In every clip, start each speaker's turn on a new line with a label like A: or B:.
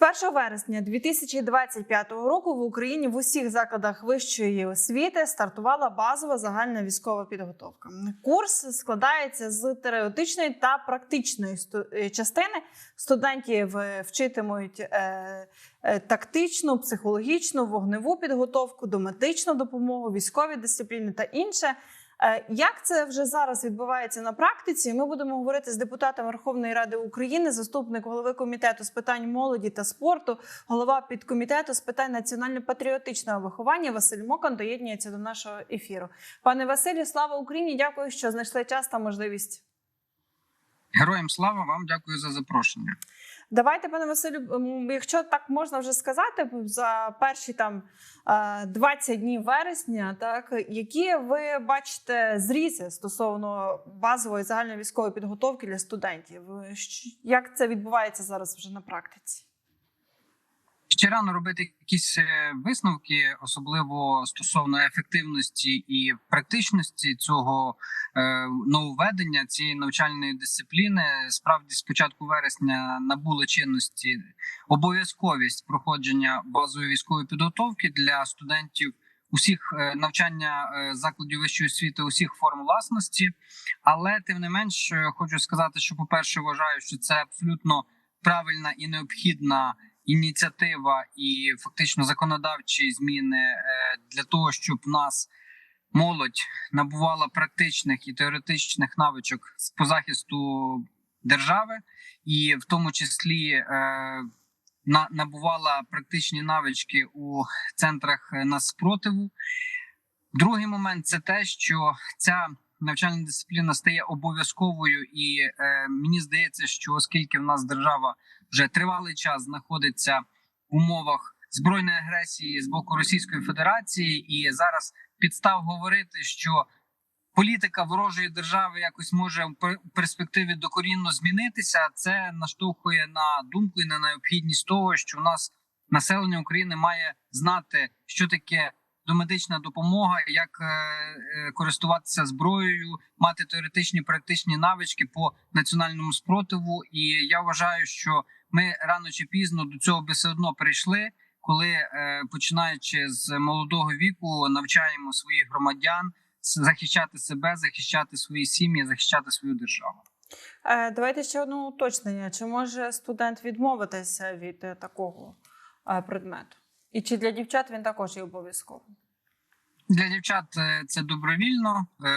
A: 1 вересня 2025 року в Україні в усіх закладах вищої освіти стартувала базова загальна військова підготовка. Курс складається з теоретичної та практичної е, частини. Студентів вчитимуть е, е, тактичну, психологічну, вогневу підготовку, домедичну допомогу, військові дисципліни та інше. Е, Як це вже зараз відбувається на практиці? Ми будемо говорити з депутатом Верховної Ради України, заступник голови комітету з питань молоді та спорту, голова підкомітету з питань національно-патріотичного виховання Василь Мокан доєднується до нашого ефіру. Пане Василю, слава Україні! Дякую, що знайшли час та можливість.
B: Героям слава вам дякую за запрошення.
A: Давайте, пане Василю, якщо так можна вже сказати, за перші там е, 20 днів вересня, так які ви бачите зрізи стосовно базової загальної військової підготовки для студентів? Як це відбувається зараз вже на практиці?
B: Ще рано робити якісь е, висновки, особливо стосовно ефективності і практичності цього е, нововведення цієї навчальної дисципліни. Справді, з початку вересня набула чинності обов'язковість проходження базової військової підготовки для студентів усіх е, навчання закладів вищої освіти, усіх форм власності. Але тим не менш, хочу сказати, що, по перше, вважаю, що це абсолютно правильна і необхідна ініціатива і фактично законодавчі зміни е, для того, щоб нас молодь набувала практичних і теоретичних навичок по захисту держави, і в тому числі е, на- набувала практичні навички у центрах е, наспротиву. Другий момент це те, що ця навчальна дисципліна стає обов'язковою, і е, мені здається, що оскільки в нас держава вже тривалий час знаходиться в умовах збройної агресії з боку Російської Федерації, і зараз підстав говорити, що політика ворожої держави якось може в пер- перспективі докорінно змінитися. Це наштовхує на думку і на необхідність того, що в нас населення України має знати, що таке домедична допомога, як е, е, користуватися зброєю, мати теоретичні практичні навички по національному спротиву. І я вважаю, що ми рано чи пізно до цього би все одно прийшли, коли е, починаючи з молодого віку, навчаємо своїх громадян захищати себе, захищати свої сім'ї, захищати свою державу.
A: Давайте ще одне уточнення: чи може студент відмовитися від такого предмету? І чи для дівчат він також є обов'язковим?
B: Для дівчат е, це добровільно е,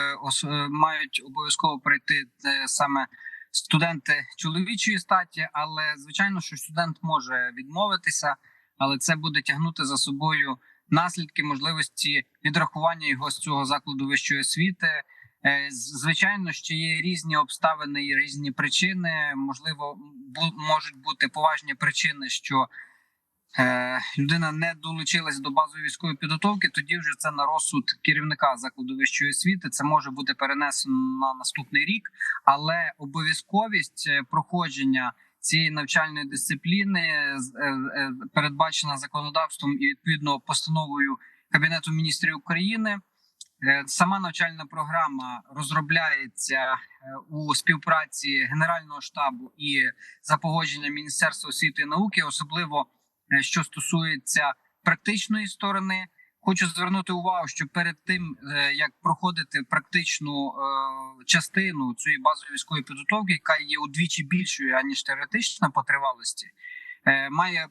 B: е, мають обов'язково пройти е, саме студенти чоловічої статі, але звичайно, що студент може відмовитися, але це буде тягнути за собою наслідки можливості відрахування його з цього закладу вищої освіти. Звичайно, що є різні обставини і різні причини. Можливо, можуть бути поважні причини, що людина не долучилась до базової військової підготовки, тоді вже це на розсуд керівника закладу вищої освіти. Це може бути перенесено на наступний рік, але обов'язковість е, проходження цієї навчальної дисципліни е, е, передбачена законодавством і відповідно постановою Кабінету міністрів України. Е, Сама навчальна програма розробляється е, у співпраці Генерального штабу і за погодженням Міністерства освіти і науки, особливо е, що стосується практичної сторони. Хочу звернути увагу, що перед тим е, як проходити практичну е, частину цієї базової військової підготовки, яка є удвічі більшою аніж теоретична по тривалості, е, має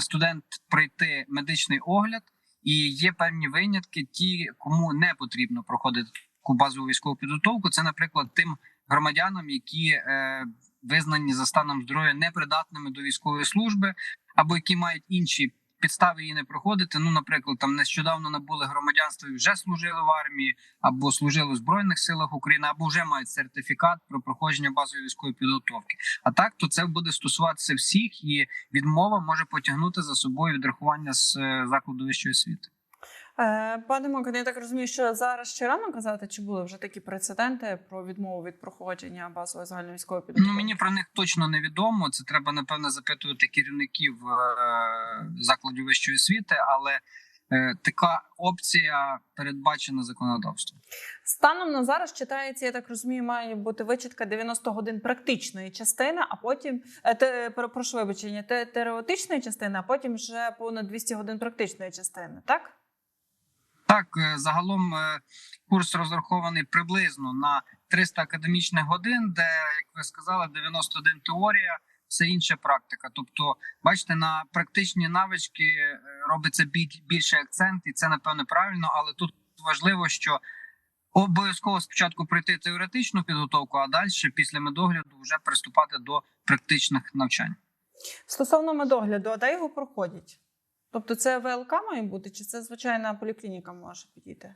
B: студент пройти медичний огляд, і є певні винятки, ті, кому не потрібно проходити таку базову військову підготовку. Це, наприклад, тим громадянам, які е, визнані за станом здоров'я непридатними до військової служби, або які мають інші підстави її не проходити. Ну, наприклад, там нещодавно набули громадянство і вже служили в армії, або служили в збройних силах України, або вже мають сертифікат про проходження базової військової підготовки. А так то це буде стосуватися всіх, і відмова може потягнути за собою відрахування з е, закладу вищої освіти.
A: Е, Пане Мокан, я так розумію, що зараз ще рано казати, чи були вже такі прецеденти про відмову від проходження базової загальної військової підготовки?
B: Ну мені про них точно невідомо. Це треба напевно запитувати керівників е, закладів вищої освіти. Але е, така опція передбачена законодавством.
A: Станом на зараз читається, я так розумію, має бути вичітка 90 годин практичної частини, а потім те, прошу вибачення, те, теоретичної частини, а потім вже понад 200 годин практичної частини, так?
B: Так, е, загалом е, курс розрахований приблизно на 300 академічних годин, де, як ви сказали, 91 теорія, все інше практика. Тобто, бачите, на практичні навички е, робиться більший акцент, і це напевно правильно. Але тут важливо, що обов'язково спочатку пройти теоретичну підготовку, а далі після медогляду вже приступати до практичних навчань.
A: Стосовно медогляду, а де його проходять? Тобто це ВЛК має бути, чи це звичайна поліклініка може підійти?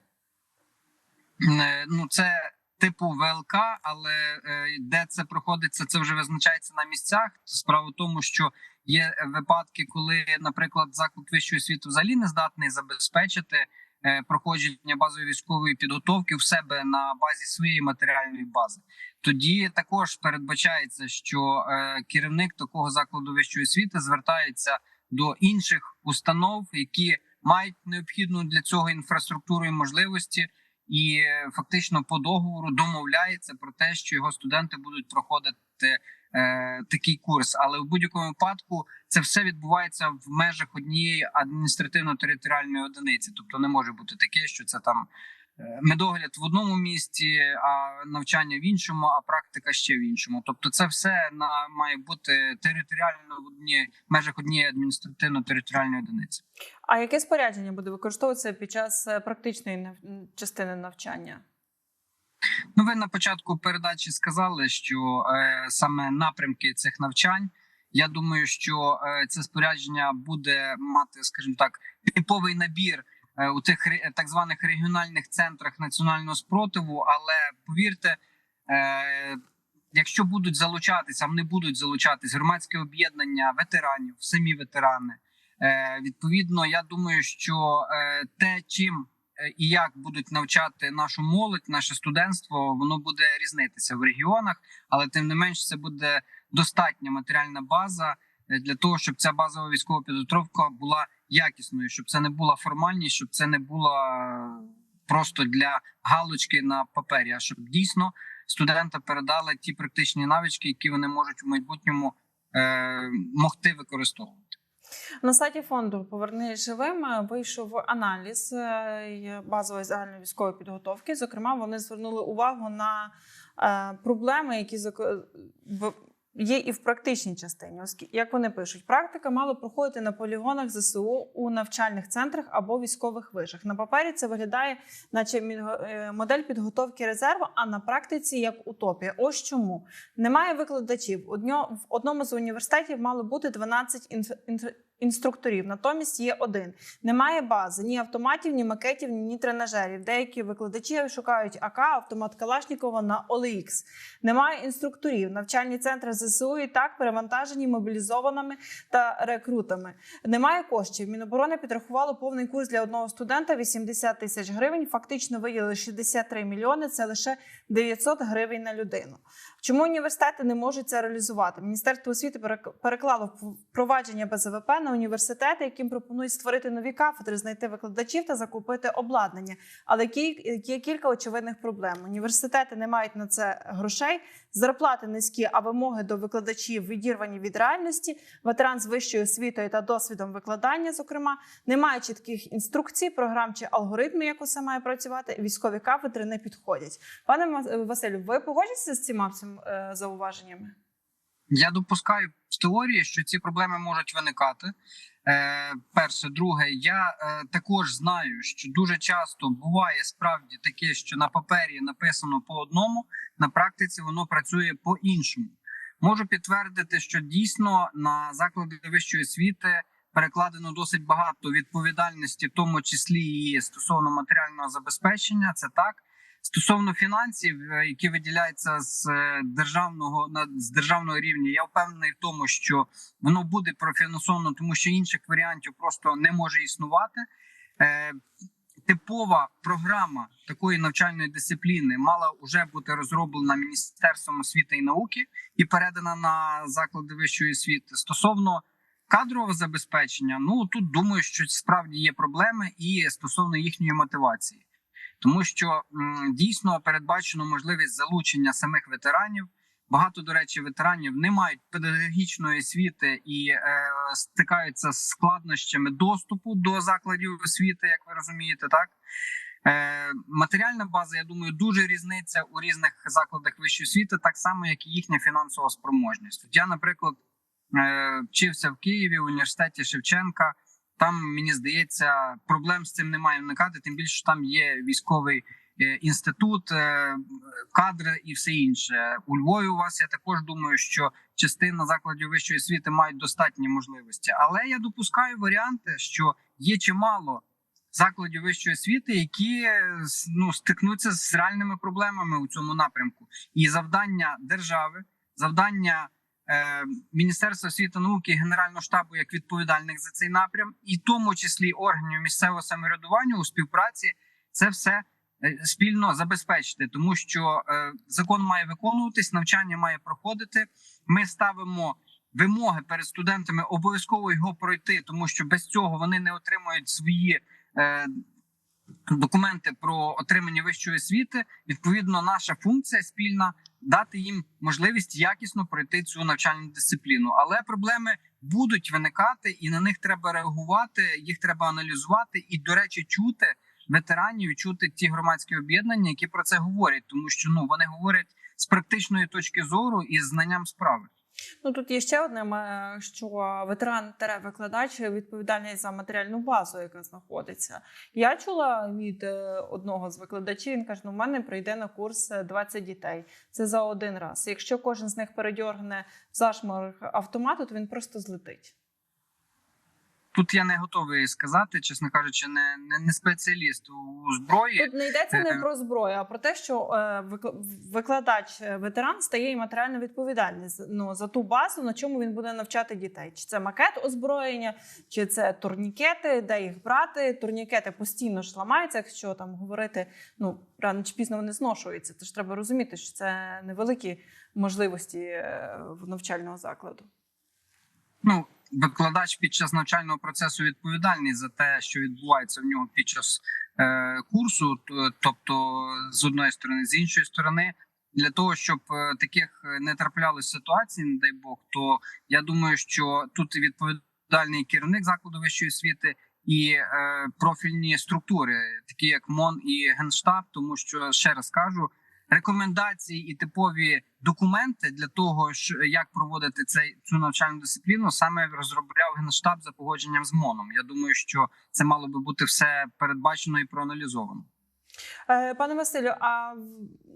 B: Е, Ну, це типу ВЛК, але е, де це проходиться, це вже визначається на місцях. Справа в тому, що є випадки, коли, наприклад, заклад вищої освіти взагалі не здатний забезпечити е, проходження базової військової підготовки в себе на базі своєї матеріальної бази. Тоді також передбачається, що керівник такого закладу вищої освіти звертається до інших установ, які мають необхідну для цього інфраструктуру і можливості і е, фактично по договору домовляється про те, що його студенти будуть проходити е, такий курс. Але в будь-якому випадку це все відбувається в межах однієї адміністративно-територіальної одиниці. Тобто не може бути таке, що це там медогляд в одному місті, а навчання в іншому, а практика ще в іншому. Тобто, це все на має бути територіально в одній межах однієї адміністративно-територіальної одиниці.
A: А яке спорядження буде використовуватися під час е, практичної частини навчання?
B: Ну, ви на початку передачі сказали, що е, саме напрямки цих навчань. Я думаю, що е, це спорядження буде мати, скажімо так, типовий набір е, у тих так званих регіональних центрах національного спротиву. Але повірте, е, якщо будуть залучатися, вони будуть залучатись громадське об'єднання ветеранів, самі ветерани. Е, відповідно, я думаю, що е, те, чим е, і як будуть навчати нашу молодь, наше студентство, воно буде різнитися в регіонах, але тим не менш це буде достатня матеріальна база е, для того, щоб ця базова військова підготовка була якісною, щоб це не була формальність, щоб це не було е, просто для галочки на папері, а щоб дійсно студенти передали ті практичні навички, які вони можуть у майбутньому е, могти використовувати.
A: На сайті фонду Поверни живим вийшов аналіз е, базової загальної військової підготовки. Зокрема, вони звернули увагу на е, проблеми, які є і в практичній частині. Оскільки, як вони пишуть, практика мала проходити на полігонах ЗСУ у навчальних центрах або військових вишах. На папері це виглядає, наче е, модель підготовки резерву, а на практиці як утопія. Ось чому немає викладачів. В одному з університетів мало бути 12 інф- інф- інструкторів, натомість є один. Немає бази ні автоматів, ні макетів, ні тренажерів. Деякі викладачі шукають АК, автомат Калашнікова на OLX. Немає інструкторів. Навчальні центри ЗСУ і так перевантажені мобілізованими та рекрутами. Немає коштів. Міноборони підрахувало повний курс для одного студента 80 тисяч гривень. Фактично виділили 63 мільйони. Це лише 900 гривень на людину. Чому університети не можуть це реалізувати? Міністерство освіти перек- переклало впровадження БЗВП на університети, яким пропонують створити нові кафедри, знайти викладачів та закупити обладнання. Але є кілька очевидних проблем. Університети не мають на це грошей, зарплати низькі, а вимоги до викладачів відірвані від реальності. Ветеран з вищою освітою та досвідом викладання, зокрема, немає чітких інструкцій, програм чи алгоритмів, як усе має працювати. Військові кафедри не підходять. Пане Василю, ви погоджуєтеся з цими е, зауваженнями?
B: Я допускаю в теорії, що ці проблеми можуть виникати. Е, перше, друге, я е, також знаю, що дуже часто буває справді таке, що на папері написано по одному, на практиці воно працює по іншому. Можу підтвердити, що дійсно на заклади вищої освіти перекладено досить багато відповідальності, в тому числі і стосовно матеріального забезпечення. Це так. Стосовно фінансів, е, які виділяються з е, державного на з державного рівня, я впевнений в тому, що воно буде профінансовано, тому що інших варіантів просто не може існувати. Е, типова програма такої навчальної дисципліни мала вже бути розроблена міністерством освіти і науки і передана на заклади вищої освіти. Стосовно Кадрове забезпечення. Ну тут думаю, що справді є проблеми і стосовно їхньої мотивації, тому що дійсно передбачено можливість залучення самих ветеранів. Багато, до речі, ветеранів не мають педагогічної освіти і е, стикаються з складнощами доступу до закладів освіти, як ви розумієте, так е, матеріальна база, я думаю, дуже різниця у різних закладах вищої освіти, так само як і їхня фінансова спроможність. Я, наприклад, е, вчився в Києві в університеті Шевченка. Там мені здається, проблем з цим немає виникати. Тим більше що там є військовий е, інститут, е, кадри і все інше. У Львові у вас я також думаю, що частина закладів вищої освіти мають достатні можливості. Але я допускаю варіанти, що є чимало закладів вищої освіти, які е, ну стикнуться з реальними проблемами у цьому напрямку. І завдання держави, завдання Міністерства освіти та науки Генерального штабу як відповідальних за цей напрям, і в тому числі органів місцевого самоврядування у співпраці, це все е, спільно забезпечити, тому що е, закон має виконуватись, навчання має проходити. Ми ставимо вимоги перед студентами, обов'язково його пройти, тому що без цього вони не отримують свої. е, Документи про отримання вищої освіти відповідно, наша функція спільна дати їм можливість якісно пройти цю навчальну дисципліну. Але проблеми будуть виникати, і на них треба реагувати. Їх треба аналізувати і, до речі, чути ветеранів, чути ті громадські об'єднання, які про це говорять, тому що ну вони говорять з практичної точки зору і з знанням справи.
A: Ну тут є ще одне, що ветеран викладач відповідальний за матеріальну базу, яка знаходиться. Я чула від е, одного з викладачів. Він каже: ну, в мене прийде на курс е, 20 дітей. Це за один раз. Якщо кожен з них передьоргне зашморг автомату, то він просто злетить.
B: Тут я не готовий сказати, чесно кажучи, не, не, не спеціаліст у зброї.
A: Тут не йдеться не
B: Е,
A: про зброю, а про те, що е, викладач е, ветеран стає і матеріально відповідальний ну, за ту базу, на чому він буде навчати дітей. Чи це макет озброєння, чи це турнікети, де їх брати. Турнікети постійно ж ламаються, якщо там говорити, ну рано чи пізно вони зношуються. Тож треба розуміти, що це невеликі можливості в навчального закладу.
B: Ну, викладач під час навчального процесу відповідальний за те, що відбувається в нього під час е, курсу, тобто з одної сторони, з іншої сторони, для того, щоб е, таких е, не траплялось ситуацій, не дай Бог, то я думаю, що тут відповідальний керівник закладу вищої освіти. І е, профільні структури, такі як МОН і Генштаб, тому що ще раз кажу, рекомендації і типові документи для того, що як проводити цей цю навчальну дисципліну, саме розробляв генштаб за погодженням з МОНом. Я думаю, що це мало би бути все передбачено і проаналізовано.
A: Е, Пане Василю, а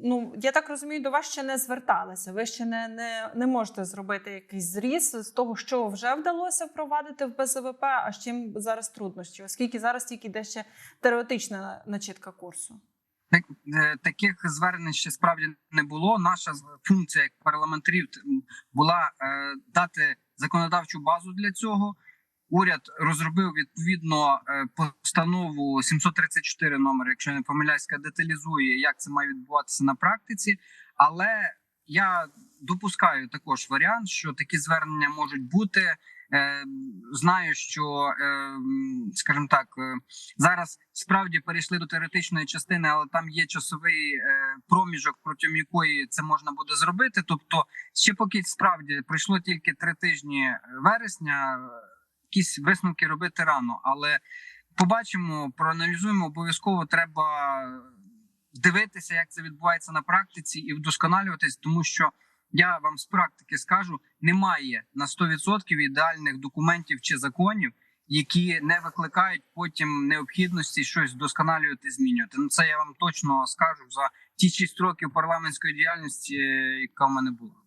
A: ну я так розумію, до вас ще не зверталися. Ви ще не, не, не можете зробити якийсь зріз з того, що вже вдалося впровадити в БЗВП, а з чим зараз труднощі, оскільки зараз тільки йде ще теоретична начитка курсу.
B: Е, таких звернень ще справді не було. Наша функція як парламентарів була е, дати законодавчу базу для цього. Уряд розробив відповідно е, постанову 734 номер, якщо не помиляюсь, деталізує, як це має відбуватися на практиці. Але я допускаю також варіант, що такі звернення можуть бути. Е, Знаю, що е, скажімо так, е, зараз справді перейшли до теоретичної частини, але там є часовий проміжок, протягом якої це можна буде зробити. Тобто, ще поки справді пройшло тільки три тижні вересня, якісь висновки робити рано, але побачимо, проаналізуємо. Обов'язково треба дивитися, як це відбувається на практиці, і вдосконалюватись, тому що. Я вам з практики скажу: немає на 100% ідеальних документів чи законів, які не викликають потім необхідності щось вдосконалювати, змінювати. Ну це я вам точно скажу за ті 6 років парламентської діяльності, е, яка в мене була.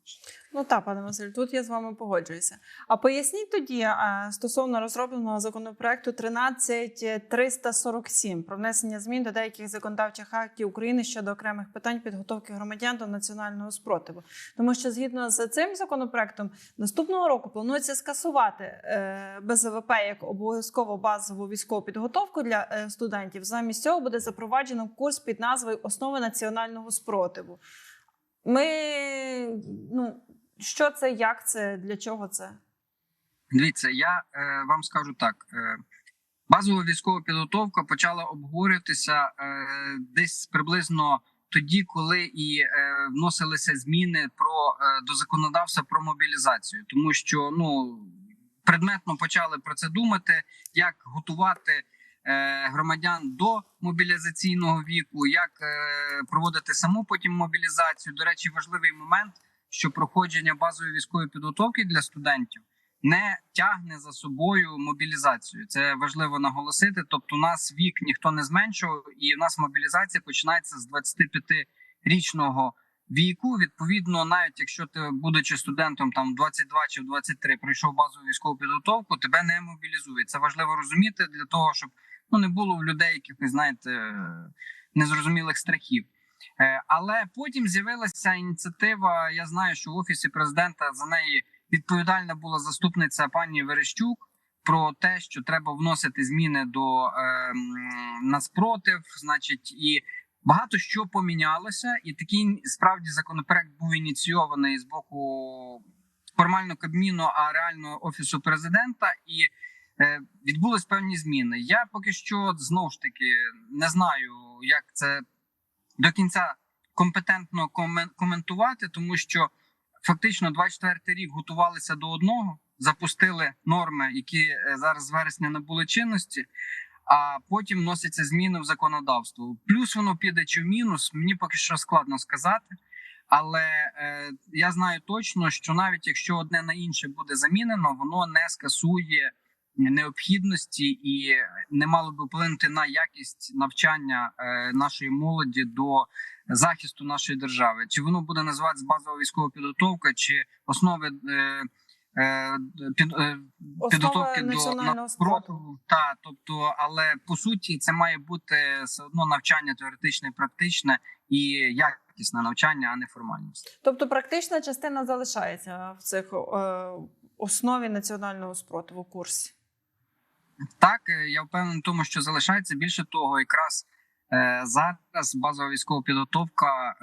A: Ну так, пане Василю, тут я з вами погоджуюся. А поясніть тоді стосовно розробленого законопроекту 13347 про внесення змін до деяких законодавчих актів України щодо окремих питань підготовки громадян до національного спротиву. Тому що згідно з цим законопроектом наступного року планується скасувати е, БЗВП як обов'язково базову військову підготовку для е, студентів. Замість цього буде запроваджено курс під назвою Основи національного спротиву. Ми ну що це, як це, для чого це?
B: Дивіться, я е, вам скажу так: е, базова військова підготовка почала обговорюватися е, десь приблизно тоді, коли і е, вносилися зміни про е, до законодавства про мобілізацію, тому що ну предметно почали про це думати, як готувати. Е, Громадян до мобілізаційного віку, як е, проводити саму потім мобілізацію. До речі, важливий момент, що проходження базової військової підготовки для студентів не тягне за собою мобілізацію. Це важливо наголосити. Тобто, у нас вік ніхто не зменшував, і в нас мобілізація починається з 25-річного віку. Відповідно, навіть якщо ти, будучи студентом, там в 22 чи в 23, пройшов базову військову підготовку, тебе не мобілізують. Це важливо розуміти для того, щоб ну не було в людей якихось, знаєте, незрозумілих страхів. Е, Але потім з'явилася ініціатива. Я знаю, що в офісі президента за неї відповідальна була заступниця пані Верещук про те, що треба вносити зміни до е, м, нацпротив, значить, і багато що помінялося, і такий справді законопроект був ініційований з боку формально Кабміну, а реально офісу президента і. Е, Відбулись певні зміни. Я поки що знову ж таки не знаю, як це до кінця компетентно коментувати, тому що фактично 24 рік готувалися до одного, запустили норми, які е, зараз з вересня набули чинності. А потім вносяться зміни в законодавство. Плюс воно піде чи в мінус. Мені поки що складно сказати. Але е, я знаю точно, що навіть якщо одне на інше буде замінено, воно не скасує необхідності і не мало би вплинути на якість навчання е, нашої молоді до захисту нашої держави. Чи воно буде називатися базова військова підготовка, чи основи е, е, під, підготовки до
A: спротиву?
B: Та тобто, але по суті, це має бути все одно навчання теоретичне, практичне і якісне навчання, а не формальність.
A: Тобто практична частина залишається в цих е, основі національного спротиву курсі.
B: Так, е, я впевнений в тому, що залишається більше того, якраз е, зараз базова військова підготовка е,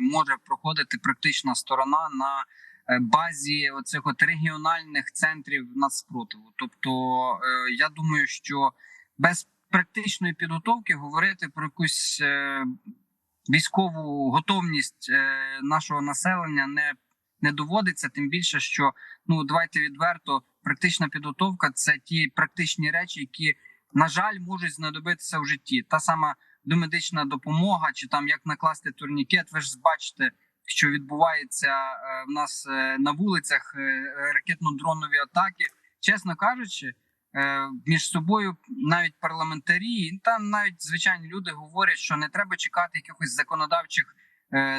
B: може проходити практична сторона на базі оцих от регіональних центрів нацспротиву. Тобто, я думаю, що без практичної підготовки говорити про якусь військову готовність нашого населення не, не доводиться. Тим більше, що ну давайте відверто, практична підготовка це ті практичні речі, які на жаль можуть знадобитися в житті. Та сама домедична допомога, чи там як накласти турнікет. Ви ж бачите, що відбувається е, в нас е, на вулицях е, ракетно-дронові атаки. Чесно кажучи, між собою навіть парламентарі, та навіть звичайні люди говорять, що не треба чекати якихось законодавчих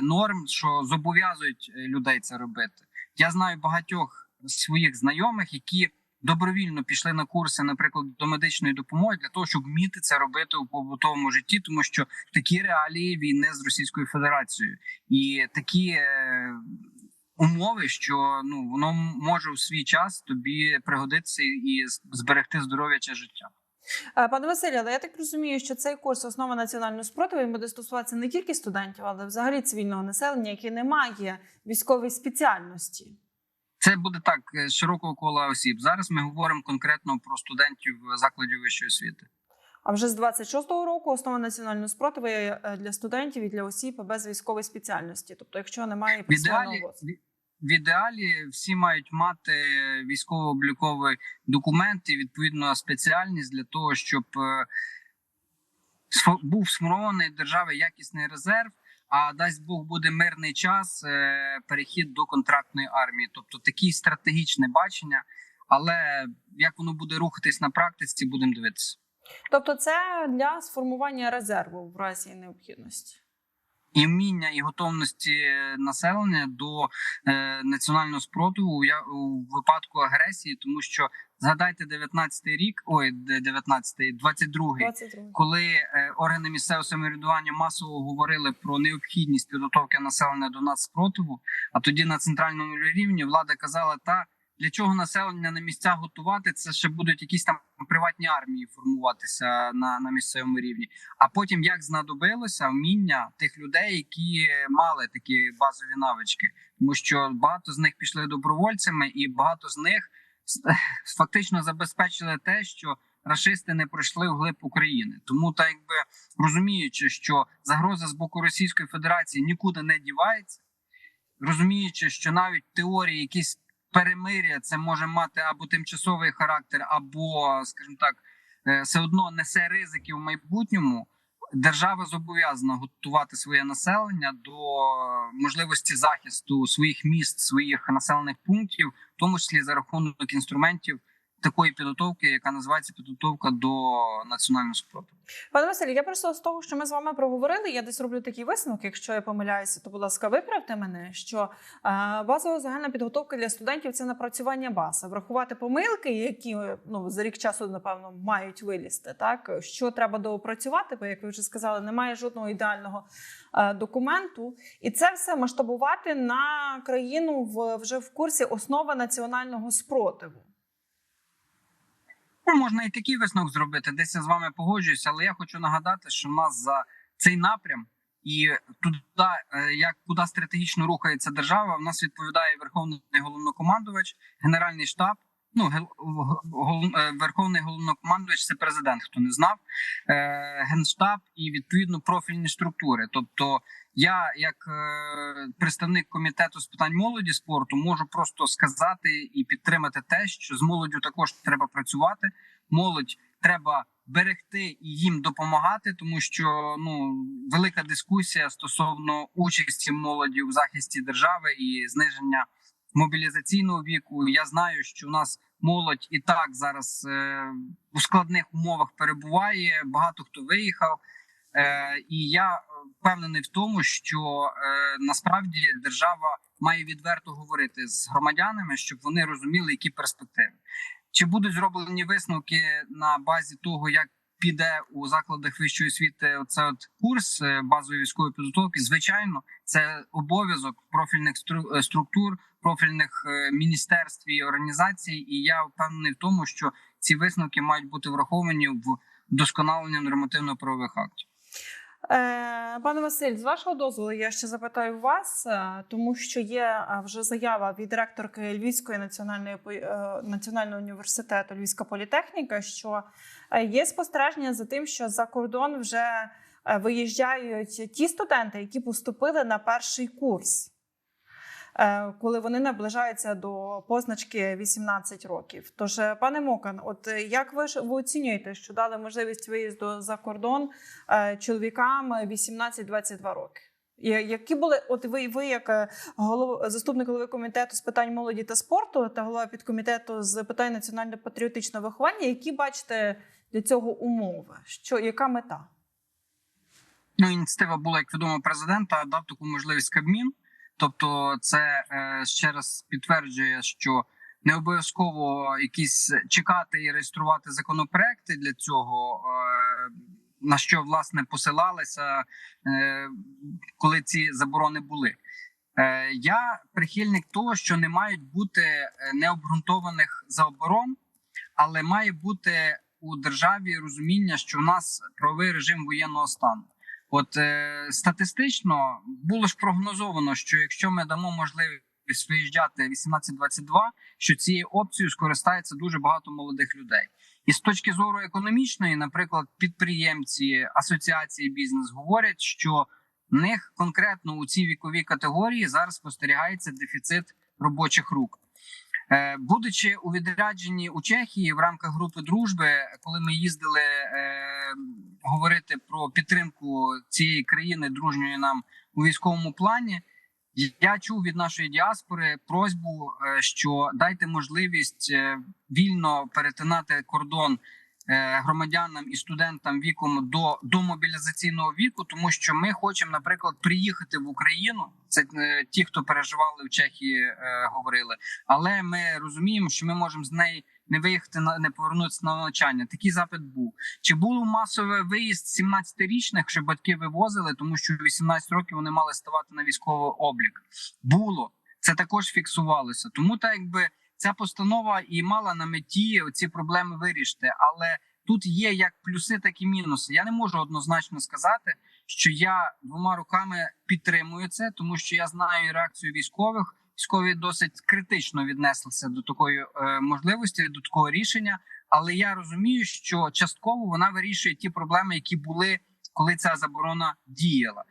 B: норм, що зобов'язують людей це робити. Я знаю багатьох своїх знайомих, які добровільно пішли на курси, наприклад, до медичної допомоги для того, щоб вміти це робити у побутовому житті, тому що такі реалії війни з Російською Федерацією і такі е, умови, що ну воно може у свій час тобі пригодитися і зберегти здоров'я чи життя.
A: Пане Василю, але я так розумію, що цей курс основа національного спротиву він буде стосуватися не тільки студентів, але взагалі цивільного населення, яке не має військової спеціальності.
B: Це буде так е, широкого кола осіб. Зараз ми говоримо конкретно про студентів закладів вищої освіти.
A: А вже з 26-го року основа національного спротиву є е, для студентів і для осіб без військової спеціальності. Тобто, якщо немає
B: В ідеалі, в ідеалі всі мають мати військово-обліковий документ і відповідно спеціальність для того, щоб е, був сформований держави якісний резерв. А дасть Бог буде мирний час, е, перехід до контрактної армії, тобто такі стратегічне бачення. Але як воно буде рухатись на практиці, будемо дивитися.
A: Тобто, це для сформування резерву в разі необхідності.
B: і вміння і готовності населення до е, національного спротиву я у випадку агресії, тому що згадайте 19-й рік, ой, де 19-й, 22-й,
A: 22.
B: коли е, органи місцевого самоврядування масово говорили про необхідність підготовки населення до нацспротиву, а тоді на центральному рівні влада казала, та для чого населення на місцях готувати, це ще будуть якісь там приватні армії формуватися на, на місцевому рівні. А потім як знадобилося вміння тих людей, які мали такі базові навички, тому що багато з них пішли добровольцями, і багато з них фактично забезпечили те, що рашисти не пройшли вглиб України. Тому так якби розуміючи, що загроза з боку Російської Федерації нікуди не дівається, розуміючи, що навіть теорії якісь перемир'я це може мати або тимчасовий характер, або, скажімо так, е, все одно несе ризики в майбутньому. Держава зобов'язана готувати своє населення до можливості захисту своїх міст, своїх населених пунктів, в тому числі за рахунок інструментів такої підготовки, яка називається підготовка до національного спротиву.
A: Пане Василю, я просто з того, що ми з вами проговорили, я десь роблю такий висновок. Якщо я помиляюся, то будь ласка, виправте мене. Що е, базова загальна підготовка для студентів це напрацювання бази, врахувати помилки, які ну за рік часу напевно мають вилізти. Так що треба доопрацювати, бо як ви вже сказали, немає жодного ідеального е, документу, і це все масштабувати на країну в вже в курсі основа національного спротиву.
B: Ну, можна і такий висновок зробити. Десь я з вами погоджуюся, але я хочу нагадати, що в нас за цей напрям і туди, е, як куди стратегічно рухається держава, в нас відповідає Верховний головнокомандувач, Генеральний штаб. Ну, гол- е, верховний головнокомандувач це президент, хто не знав, е, генштаб і відповідно профільні структури. Тобто, я, як е, представник комітету з питань молоді спорту, можу просто сказати і підтримати те, що з молоддю також треба працювати. Молодь треба берегти і їм допомагати, тому що ну велика дискусія стосовно участі молоді у захисті держави і зниження мобілізаційного віку. Я знаю, що у нас молодь і так зараз е, у складних умовах перебуває. Багато хто виїхав. Е, і я впевнений в тому, що е, насправді держава має відверто говорити з громадянами, щоб вони розуміли, які перспективи. Чи будуть зроблені висновки на базі того, як піде у закладах вищої освіти оце от курс е, базової військової підготовки? Звичайно, це обов'язок профільних е, структур, профільних е, міністерств і організацій. І я впевнений в тому, що ці висновки мають бути враховані в вдосконаленні нормативно-правових актів.
A: Пане Василь, з вашого дозволу, я ще запитаю вас, тому що є вже заява від ректорки Львівської національної національного університету Львівська політехніка, що є спостереження за тим, що за кордон вже е, виїжджають ті студенти, які поступили на перший курс. е, Коли вони наближаються до позначки 18 років, тож, е, пане Мокан, от е, як ви ж ви оцінюєте, що дали можливість виїзду за кордон е, чоловікам 18-22 роки. Які були, от ви, ви як е, голов, заступник голови комітету з питань молоді та спорту та голова підкомітету з питань національно-патріотичного виховання, які бачите для цього умови? Що яка мета?
B: Ну, ініціатива була, як відомо, президента дав таку можливість Кабмін. Тобто, це е, ще раз підтверджує, що не обов'язково якісь чекати і реєструвати законопроекти для цього. На що власне посилалися, е, коли ці заборони були. Е, я прихильник того, що не мають бути е, необґрунтованих заборон, але має бути у державі розуміння, що в нас правовий режим воєнного стану. От е, статистично було ж прогнозовано, що якщо ми дамо можливість виїжджати 18-22, що цією опцією скористається дуже багато молодих людей. І з точки зору економічної, наприклад, підприємці асоціації бізнес говорять, що в них конкретно у цій віковій категорії зараз спостерігається дефіцит робочих рук. Е, Будучи у відрядженні у Чехії в рамках групи дружби, коли ми їздили е, говорити про підтримку цієї країни дружньої нам у військовому плані, я чув від нашої діаспори просьбу, е, що дайте можливість е, вільно перетинати кордон е, громадянам і студентам віком до, до мобілізаційного віку, тому що ми хочемо, наприклад, приїхати в Україну. Це ті, хто переживали в Чехії, говорили. Але ми розуміємо, що ми можемо з неї не виїхати на не повернутися на навчання. Такий запит був. Чи було масовий виїзд 17-річних, що батьки вивозили, тому що в 18 років вони мали ставати на військовий облік? Було це також фіксувалося. Тому так якби ця постанова і мала на меті ці проблеми вирішити. Але тут є як плюси, так і мінуси. Я не можу однозначно сказати, що я двома руками підтримую це, тому що я знаю реакцію військових. Військові досить критично віднеслися до такої е, можливості, до такого рішення. Але я розумію, що частково вона вирішує ті проблеми, які були, коли ця заборона діяла.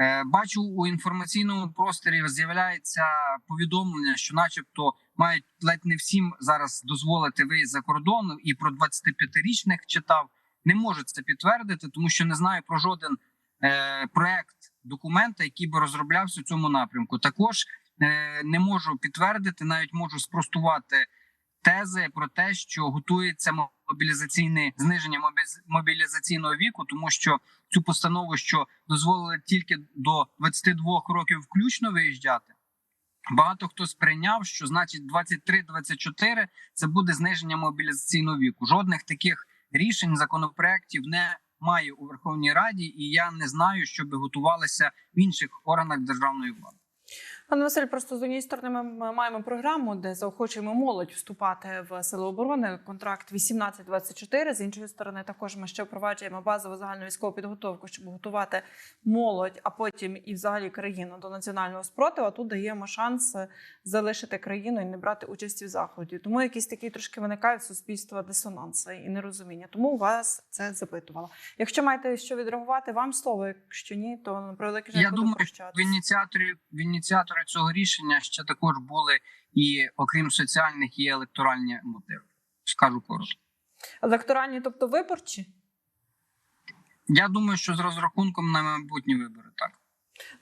B: Е, Бачу у інформаційному просторі з'являється повідомлення, що, начебто, мають ледь не всім зараз дозволити виїзд за кордон, і про 25-річних читав. Не можу це підтвердити, тому що не знаю про жоден е, проект документа, який би розроблявся в цьому напрямку. Також не можу підтвердити, навіть можу спростувати тези про те, що готується мобілізаційне зниження мобілізаційного віку, тому що цю постанову, що дозволили тільки до 22 років включно виїжджати. Багато хто сприйняв, що значить 23-24 це буде зниження мобілізаційного віку. Жодних таких рішень законопроєктів не має у Верховній Раді, і я не знаю, що би готувалися в інших органах державної влади.
A: Пане Василь, просто з однієї сторони ми- маємо програму, де заохочуємо молодь вступати в сили оборони. Контракт 18-24. З іншої сторони, також ми ще впроваджуємо базову загальну військову підготовку, щоб готувати молодь, а потім і взагалі країну до національного спротиву. А тут даємо шанс залишити країну і не брати участі в заході. Тому якісь такі трошки виникають суспільства дисонанси і нерозуміння. Тому вас це запитувала. Якщо маєте що відреагувати, вам слово. Якщо ні, то на превеликий жаль
B: Я
A: буду
B: думаю,
A: прощатися.
B: В ініціаторі в ініціаторі цього рішення ще також були і окрім соціальних, і електоральні мотиви. Скажу коротко.
A: Електоральні, тобто виборчі.
B: Я думаю, що з розрахунком на майбутні вибори так.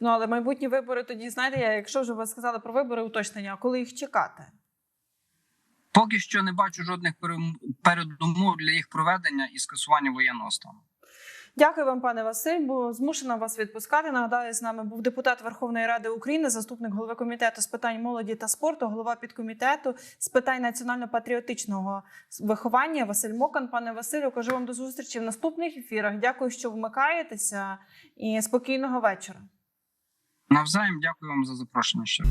A: Ну але майбутні вибори тоді знаєте, я, якщо вже ви сказали про вибори, уточнення, а коли їх чекати?
B: Поки що не бачу жодних передумов для їх проведення і скасування воєнного стану.
A: Дякую вам, пане Василь. Бо змушена вас відпускати. Нагадаю, з нами був депутат Верховної Ради України, заступник голови комітету з питань молоді та спорту, голова підкомітету з питань національно-патріотичного виховання Василь Мокан. Пане Василю, кажу вам до зустрічі в наступних ефірах. Дякую, що вмикаєтеся, і спокійного вечора.
B: Навзаєм дякую вам за запрошення. Ще.